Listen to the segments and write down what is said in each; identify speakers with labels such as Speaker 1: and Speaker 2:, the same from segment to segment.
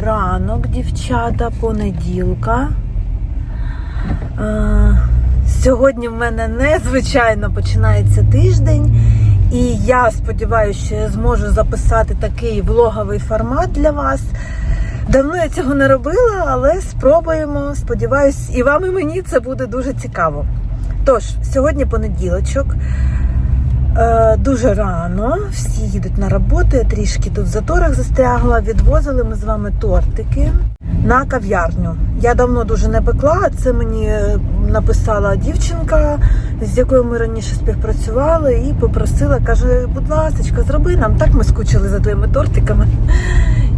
Speaker 1: ранок, дівчата, понеділка. Е, Сьогодні в мене незвичайно починається тиждень, і я сподіваюся, що я зможу записати такий влоговий формат для вас. Давно я цього не робила, але спробуємо. Сподіваюсь, і вам, і мені це буде дуже цікаво. Тож, сьогодні понеділочок. Е, Дуже рано, всі їдуть на роботу, я трішки тут в заторах застрягла. Відвозили ми з вами тортики на кав'ярню. Я давно дуже не пекла. Це мені написала дівчинка, з якою ми раніше співпрацювали, і попросила, каже, будь ласка, зроби нам. Так ми скучили за твоїми тортиками.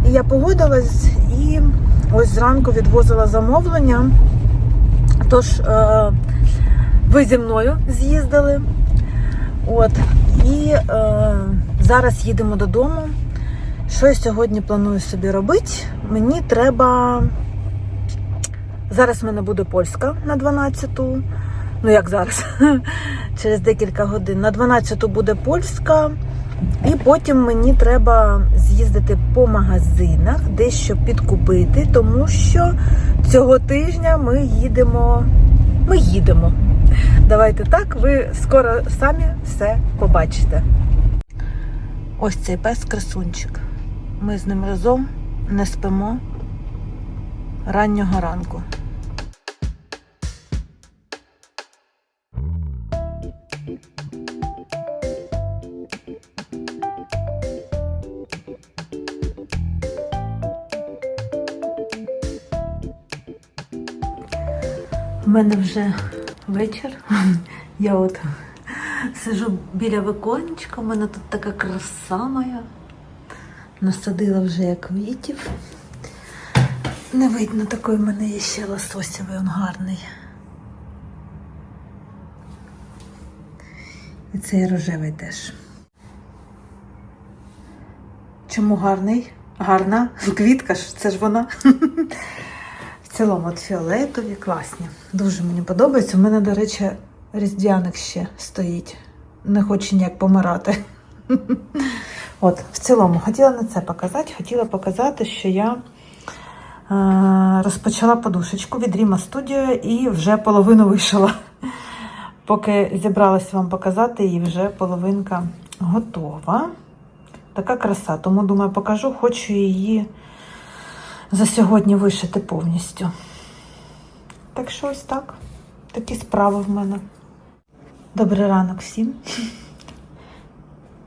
Speaker 1: І я погодилась і ось зранку відвозила замовлення. Тож е, ви зі мною з'їздили. От. І е, зараз їдемо додому. Що я сьогодні планую собі робити? Мені треба. Зараз в мене буде польська на 12-ту. Ну, як зараз, через декілька годин. На 12-ту буде польська. І потім мені треба з'їздити по магазинах, дещо підкупити, тому що цього тижня ми їдемо. Ми їдемо. Давайте так, ви скоро самі все побачите. Ось цей пес красунчик. Ми з ним разом не спимо раннього ранку. Мене вже вечір. Я от сижу біля віконечка, у мене тут така краса моя. Насадила вже як квітів. Не видно такий в мене є ще лососєвий, він гарний. І цей рожевий теж. Чому гарний? Гарна квітка ж, це ж вона. В цілому от фіолетові, класні. Дуже мені подобається. У мене, до речі, різдвяник ще стоїть. Не хоче ніяк помирати. От, в цілому, хотіла не це показати. Хотіла показати, що я е, розпочала подушечку від Ріма Studio і вже половину вишила. Поки зібралась вам показати, і вже половинка готова. Така краса. Тому, думаю, покажу, хочу її за сьогодні вишити повністю. Так що ось так. Такі справи в мене. Добрий ранок всім.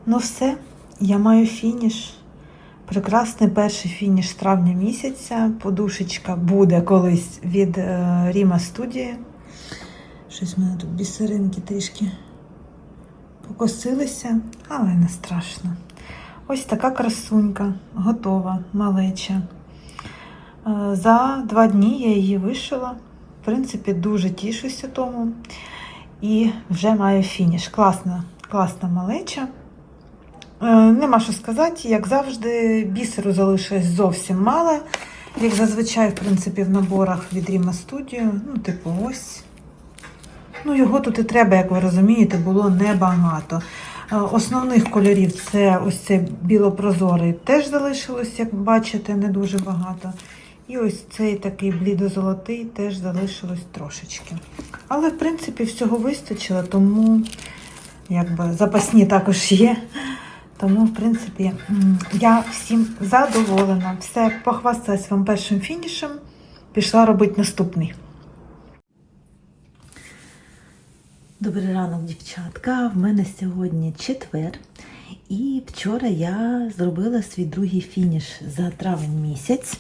Speaker 1: Ну все, я маю фініш. Прекрасний перший фініш травня місяця. Подушечка буде колись від е, Ріма студії. Щось в мене тут бісеринки трішки покосилися, але не страшно. Ось така красунька, готова, малеча. Е, За два дні я її вишила. В принципі, дуже тішуся тому. І вже маю фініш. Класна, класна малеча. Е, Нема що сказати, як завжди, бісеру залишилось зовсім мало. Як зазвичай, в принципі, в наборах від Ріма Studio. Ну, типу, ось. Ну, його тут і треба, як ви розумієте, було небагато. Е, Основних кольорів це ось цей білопрозорий теж залишилось, як бачите, не дуже багато. І ось цей такий блідозолотий теж залишилось трошечки. Але, в принципі, всього вистачило, тому якби запасні також є. Тому, в принципі, я всім задоволена. Все, похвасталась вам першим фінішем. Пішла робити наступний. Добрий ранок, дівчатка. В мене сьогодні четвер. І вчора я зробила свій другий фініш за травень місяць.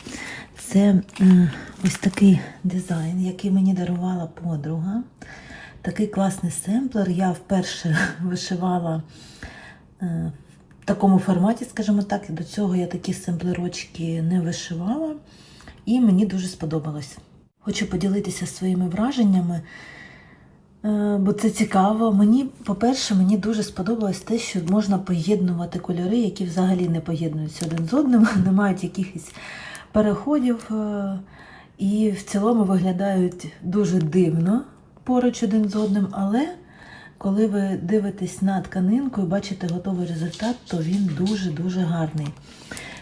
Speaker 1: Це е, ось такий дизайн, який мені дарувала подруга. Такий класний семплер. Я вперше вишивала е, в такому форматі, скажімо так. До цього я такі семплерочки не вишивала. І мені дуже сподобалось. Хочу поділитися своїми враженнями. Е, Бо це цікаво. Мені, по-перше, мені дуже сподобалось те, що можна поєднувати кольори, які взагалі не поєднуються один з одним, не мають якихось переходів. е, І в цілому виглядають дуже дивно поруч один з одним. Але коли ви дивитесь на тканинку і бачите готовий результат, то він дуже-дуже гарний.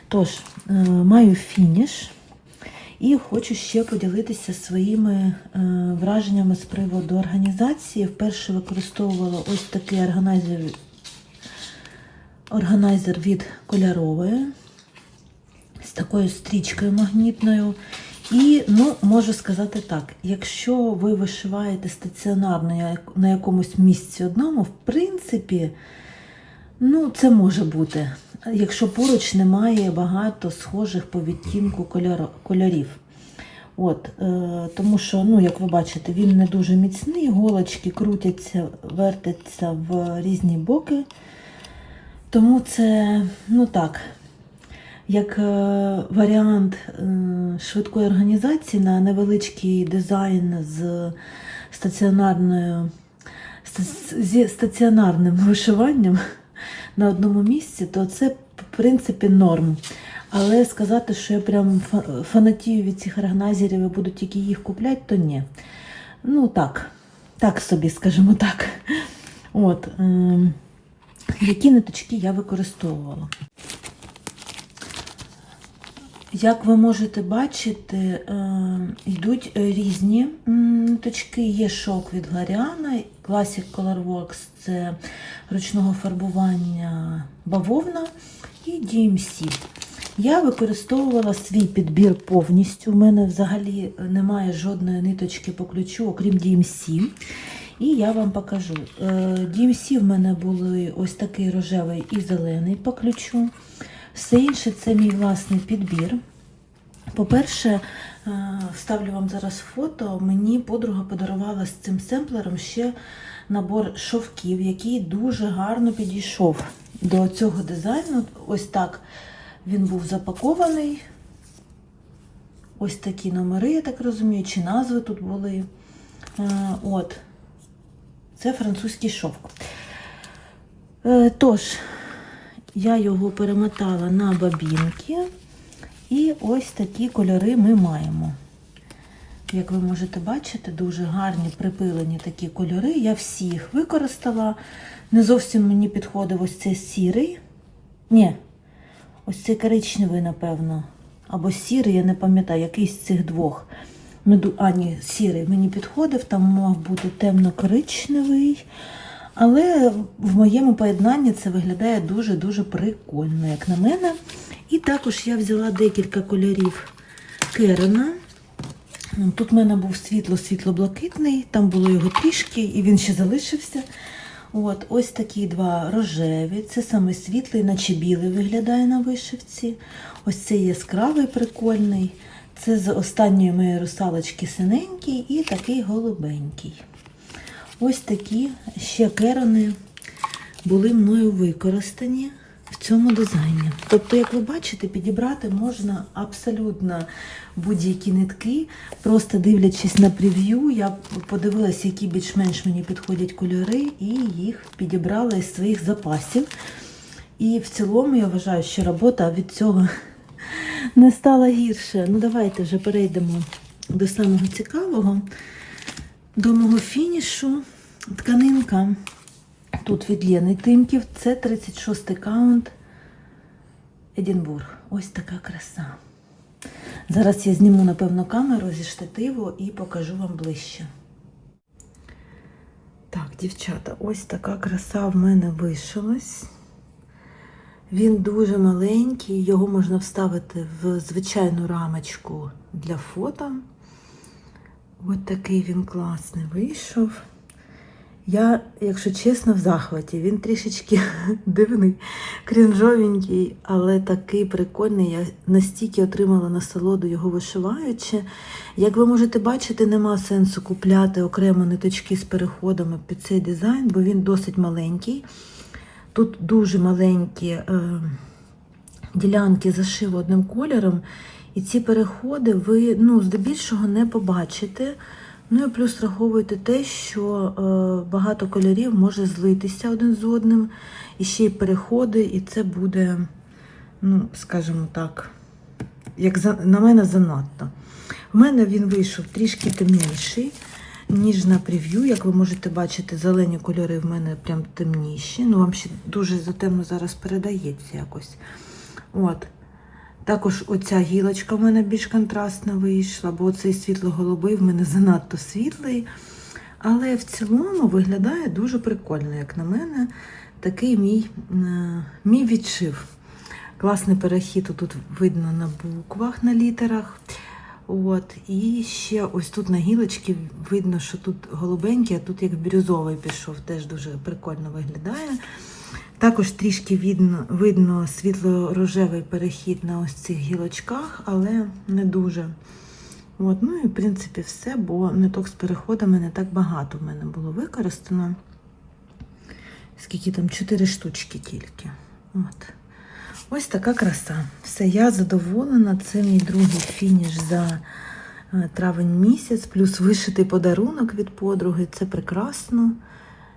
Speaker 1: Тож, е, маю фініш. І хочу ще поділитися своїми е, враженнями з приводу організації. Вперше використовувала ось такий органайзер, органайзер від кольорової з такою стрічкою магнітною. І ну, можу сказати так: якщо ви вишиваєте стаціонарно на якомусь місці одному, в принципі, ну, це може бути, якщо поруч немає багато схожих по відтінку кольорів. От, е, тому що, ну, як ви бачите, він не дуже міцний, голочки крутяться, вертяться в різні боки. Тому це, ну так, як е, варіант е, швидкої організації на невеличкий дизайн з стаціонарною зі стаціонарним вишиванням на одному місці, то це в принципі норм. Але сказати, що я прям фанатію від цих органайзерів і буду тільки їх купляти, то ні. Ну так, так собі, скажімо так. От, ем, які ниточки я використовувала. Як ви можете бачити, е, йдуть е, різні м, ниточки. Є шок від Гларіана, Classic Colorworks це ручного фарбування бавовна і DMC. Я використовувала свій підбір повністю. У мене взагалі немає жодної ниточки по ключу, окрім DMC. І я вам покажу. Е, DMC в мене були ось такий рожевий і зелений по ключу. Все інше це мій власний підбір. По-перше, е, вставлю вам зараз фото. Мені подруга подарувала з цим семплером ще набор шовків, який дуже гарно підійшов до цього дизайну. Ось так він був запакований. Ось такі номери, я так розумію, чи назви тут були. Е, От. Це французький шовк. Е, Тож, я його перемотала на бабінки. І ось такі кольори ми маємо. Як ви можете бачити, дуже гарні припилені такі кольори. Я всі їх використала. Не зовсім мені підходив ось цей сірий. Ні, ось цей коричневий, напевно. Або сірий, я не пам'ятаю, який з цих двох. А, ні, сірий мені підходив, там мав бути темно-коричневий. Але в моєму поєднанні це виглядає дуже-дуже прикольно, як на мене. І також я взяла декілька кольорів Керена. Тут в мене був світло-світло-блакитний, там було його трішки, і він ще залишився. От, ось такі два рожеві. Це саме світлий, наче білий виглядає на вишивці. Ось цей яскравий, прикольний. Це з останньої моєї русалочки синенький і такий голубенький. Ось такі ще керони були мною використані в цьому дизайні. Тобто, як ви бачите, підібрати можна абсолютно будь-які нитки. Просто дивлячись на прев'ю, я подивилася, які більш-менш мені підходять кольори, і їх підібрала із своїх запасів. І в цілому я вважаю, що робота від цього не стала гірше. Ну, давайте вже перейдемо до самого цікавого. До мого фінішу тканинка тут від Лєни Тимків. Це 36 каунт Едінбург. Ось така краса. Зараз я зніму, напевно, камеру зі штативу і покажу вам ближче. Так, дівчата, ось така краса в мене вишилась. Він дуже маленький, його можна вставити в звичайну рамочку для фото. Ось такий він класний вийшов. Я, якщо чесно, в захваті. Він трішечки дивний, крінжовенький, але такий прикольний. Я настільки отримала насолоду його вишиваючи. Як ви можете бачити, нема сенсу купляти окремо ниточки з переходами під цей дизайн, бо він досить маленький. Тут дуже маленькі е, ділянки зашиву одним кольором, і ці переходи ви ну, здебільшого не побачите. Ну і плюс враховуйте те, що е, багато кольорів може злитися один з одним, і ще й переходи, і це буде, ну, скажімо так, як на мене занадто. В мене він вийшов трішки темніший, ніж на прев'ю. Як ви можете бачити, зелені кольори в мене прям темніші. Ну, вам ще дуже затемно зараз передається якось. От. Також оця гілочка в мене більш контрастна вийшла, бо цей світло-голубий в мене занадто світлий. Але в цілому виглядає дуже прикольно, як на мене. Такий мій, е, мій відшив. Класний перехід тут видно на буквах, на літерах. От, і ще ось тут на гілочці видно, що тут голубенький, а тут як бірюзовий пішов, теж дуже прикольно виглядає. Також трішки видно, видно світло-рожевий перехід на ось цих гілочках, але не дуже. От, ну і в принципі все, бо ниток з переходами не так багато в мене було використано. Скільки там? 4 штучки тільки. От. Ось така краса. Все, я задоволена. Це мій другий фініш за е, травень місяць, плюс вишитий подарунок від подруги. Це прекрасно,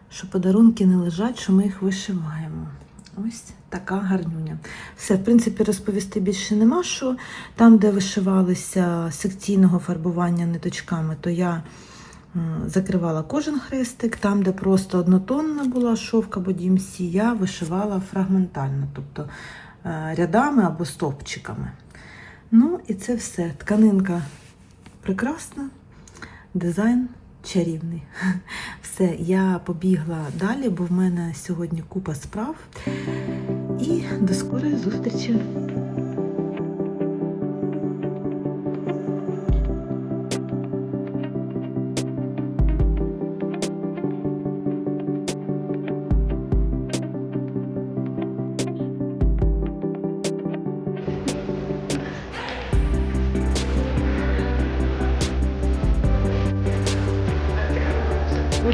Speaker 1: що подарунки не лежать, що ми їх вишиваємо. Ось така гарнюня. Все, в принципі, розповісти більше нема що. Там, де вишивалися секційного фарбування ниточками, то я закривала кожен хрестик. Там, де просто однотонна була шовка або я вишивала фрагментально, тобто е, рядами або стовпчиками. Ну і це все. Тканинка прекрасна, дизайн чарівний. Все, я побігла далі, бо в мене сьогодні купа справ. І до скорої зустрічі!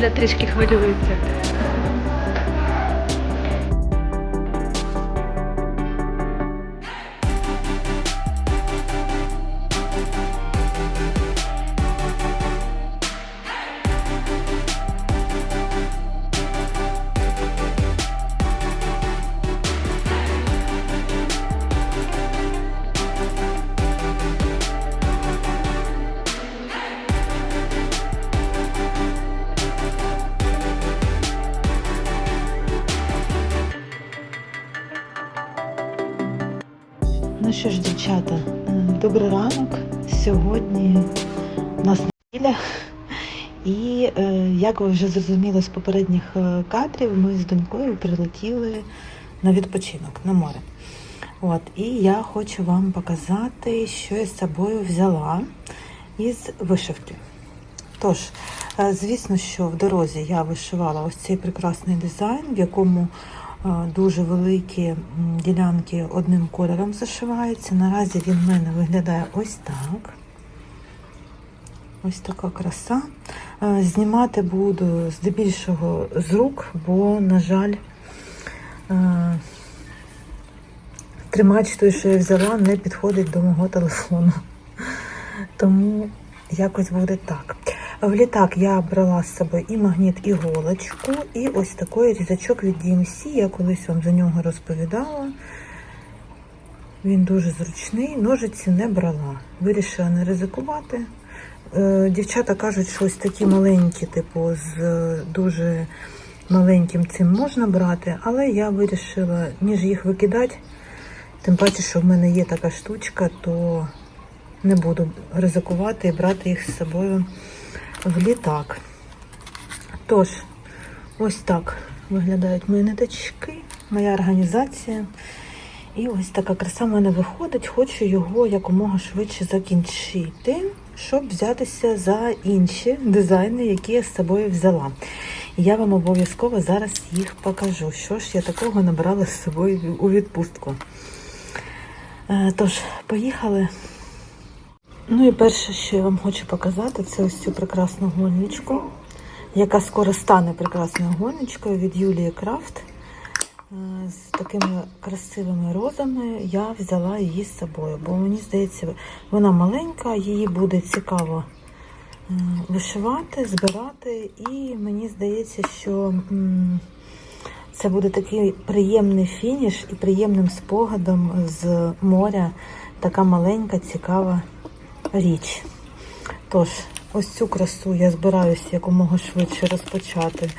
Speaker 1: Трішки хвилюється. Ну що ж, дівчата, е, добрий ранок. Сьогодні у нас неділя. І е, як ви вже зрозуміли з попередніх е, кадрів, ми з донькою прилетіли на відпочинок на море. От, і я хочу вам показати, що я з собою взяла із вишивки. Тож, звісно, що в дорозі я вишивала ось цей прекрасний дизайн, в якому дуже великі ділянки одним кольором зашиваються. Наразі він в мене виглядає ось так. Ось така краса. Знімати буду здебільшого з рук, бо, на жаль, тримач той, що я взяла, не підходить до мого телефону. Тому якось буде так. В літак я брала з собою і магніт, і голочку, і ось такий різачок від DMC. Я колись вам за нього розповідала. Він дуже зручний, ножиці не брала. Вирішила не ризикувати. Е, Дівчата кажуть, що ось такі маленькі, типу, з дуже маленьким цим можна брати, але я вирішила, ніж їх викидати, тим паче, що в мене є така штучка, то не буду ризикувати і брати їх з собою в літак. Тож, ось так виглядають мої ниточки, моя організація. І ось така краса в мене виходить. Хочу його якомога швидше закінчити, щоб взятися за інші дизайни, які я з собою взяла. Я вам обов'язково зараз їх покажу. Що ж я такого набрала з собою у відпустку. Е, Тож, поїхали. Ну і перше, що я вам хочу показати, це ось цю прекрасну гоночку, яка скоро стане прекрасною гоночкою від Юлії Крафт. Е, З такими красивими розами я взяла її з собою, бо мені здається, вона маленька, її буде цікаво е, вишивати, збирати, і мені здається, що це буде такий приємний фініш і приємним спогадом з моря. Така маленька, цікава річ. Тож, ось цю красу я збираюся якомога швидше розпочати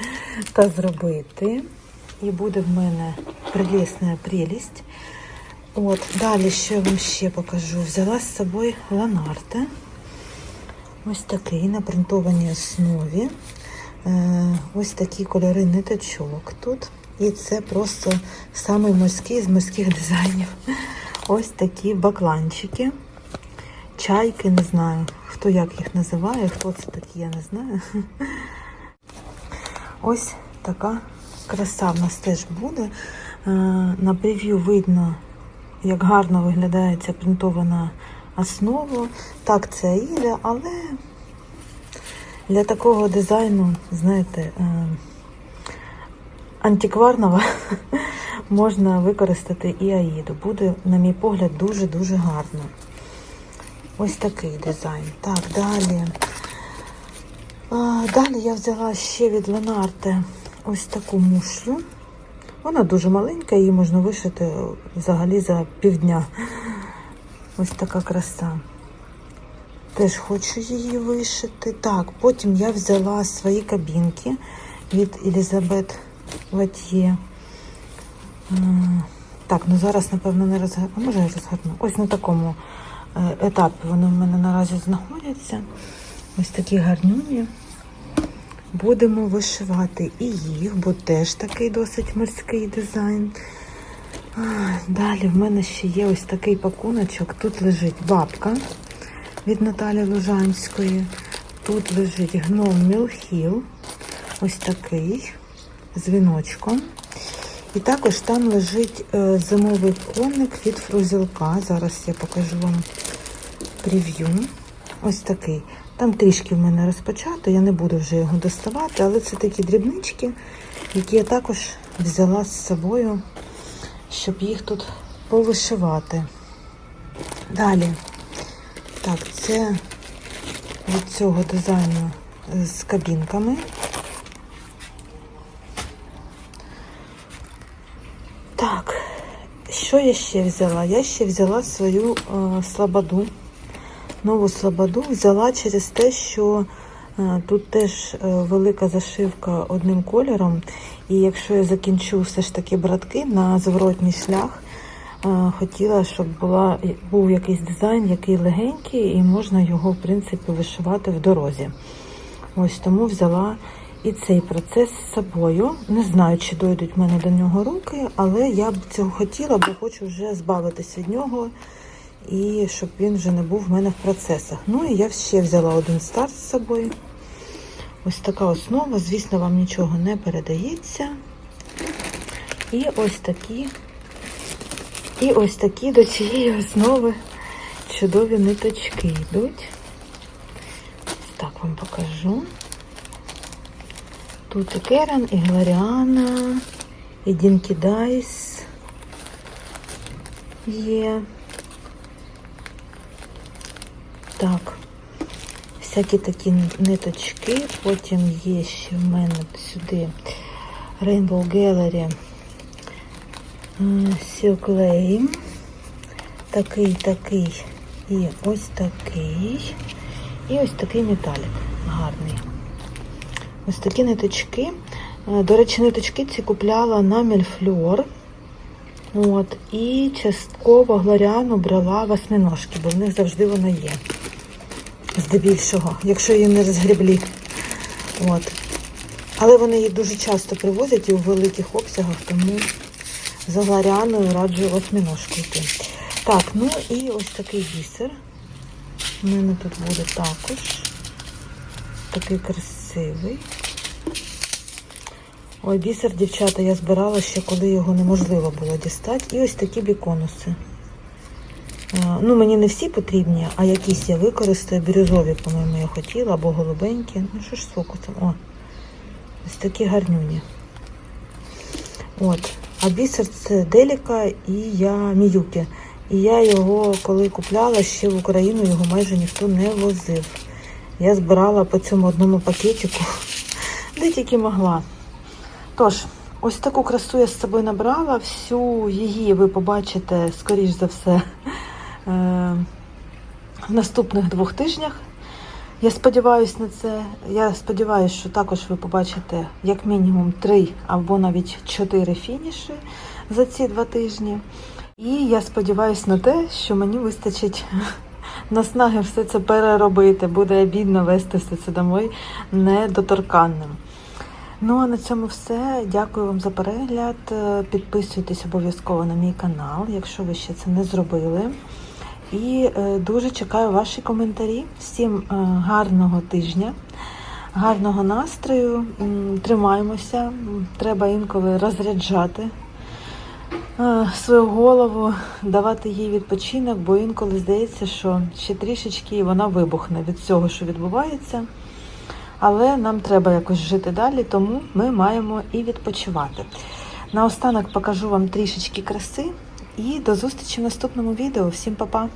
Speaker 1: та зробити. І буде в мене прелісна прелість. От, далі що я вам ще покажу. Взяла з собою ланарте. Ось такий на принтованій основі. Е, ось такі кольори ниточок тут. І це просто самий морський з морських дизайнів. Ось такі бакланчики. Чайки, не знаю, хто як їх називає, хто це такі, я не знаю. Ось така краса в нас теж буде. Е, На прев'ю видно, як гарно виглядає ця принтована основа. Так, це Аїля, але для такого дизайну, знаєте, е, антикварного можна використати і Аїду. Буде, на мій погляд, дуже-дуже гарно. Ось такий дизайн. Так, далі. А, далі я взяла ще від Ленарте ось таку мушлю. Вона дуже маленька, її можна вишити взагалі за півдня. Ось така краса. Теж хочу її вишити. Так, потім я взяла свої кабінки від Елізабет Ватьє. Так, ну зараз, напевно, не розгорну. Може я розгорну? Ось на такому етапі вони в мене наразі знаходяться. Ось такі гарнюні. Будемо вишивати і їх, бо теж такий досить морський дизайн. Далі в мене ще є ось такий пакуночок. Тут лежить бабка від Наталі Лужанської. Тут лежить гном Мілхіл. Ось такий з віночком. І також там лежить е, зимовий коник від фрузілка. Зараз я покажу вам прев'ю. Ось такий. Там трішки в мене розпочато, я не буду вже його доставати, але це такі дрібнички, які я також взяла з собою, щоб їх тут повишивати. Далі. Так, це від цього дизайну з кабінками. Так, що я ще взяла? Я ще взяла свою е, слободу. Нову слободу взяла через те, що е, тут теж е, велика зашивка одним кольором. І якщо я закінчу все ж таки братки на зворотній шлях, е, хотіла, щоб була, був якийсь дизайн, який легенький, і можна його, в принципі, вишивати в дорозі. Ось тому взяла і цей процес з собою. Не знаю, чи дойдуть в мене до нього руки, але я б цього хотіла, бо хочу вже збавитись від нього і щоб він вже не був в мене в процесах. Ну і я ще взяла один старт з собою. Ось така основа, звісно, вам нічого не передається. І ось такі, і ось такі до цієї основи чудові ниточки йдуть. Так вам покажу. Тут і Керен, і Глоріана, і Дінкі Дайс є. Так, всякі такі ниточки. Потім є ще в мене сюди Rainbow Gallery е, Silk Lane. Такий, такий і ось такий. І ось такий металік гарний. Ось такі ниточки. Е, До речі, ниточки ці купляла на Мельфлюор. От, і частково глоріану брала восьминожки, бо в них завжди вона є. Здебільшого, якщо її не розгріблі. От. Але вони її дуже часто привозять і у великих обсягах, тому за глоріаною раджу восьминожку йти. Так, ну і ось такий бісер. У мене тут буде також. Такий красивий. Ой, бісер, дівчата, я збирала ще, коли його неможливо було дістати. І ось такі біконуси. Ну, мені не всі потрібні, а якісь я використаю. Бірюзові, по-моєму, я хотіла, або голубенькі. Ну, що ж з фокусом? О, ось такі гарнюні. От. А бісер це Деліка і я Міюки. І я його, коли купляла, ще в Україну його майже ніхто не возив. Я збирала по цьому одному пакетику, де тільки могла. Тож, ось таку красу я з собою набрала. Всю її ви побачите, скоріш за все, е, в наступних двох тижнях. Я сподіваюся на це. Я сподіваюся, що також ви побачите як мінімум три або навіть чотири фініші за ці два тижні. І я сподіваюся на те, що мені вистачить наснаги все це переробити. Буде обідно вести все це домой недоторканним. Ну а на цьому все. Дякую вам за перегляд. Е, Підписуйтесь обов'язково на мій канал, якщо ви ще це не зробили. І е, дуже чекаю ваші коментарі. Всім е, гарного тижня, гарного настрою. Тримаємося. Треба інколи розряджати свою голову, давати їй відпочинок, бо інколи здається, що ще трішечки і вона вибухне від цього, що відбувається. Але нам треба якось жити далі, тому ми маємо і відпочивати. Наостанок покажу вам трішечки краси і до зустрічі в наступному відео. Всім па-па!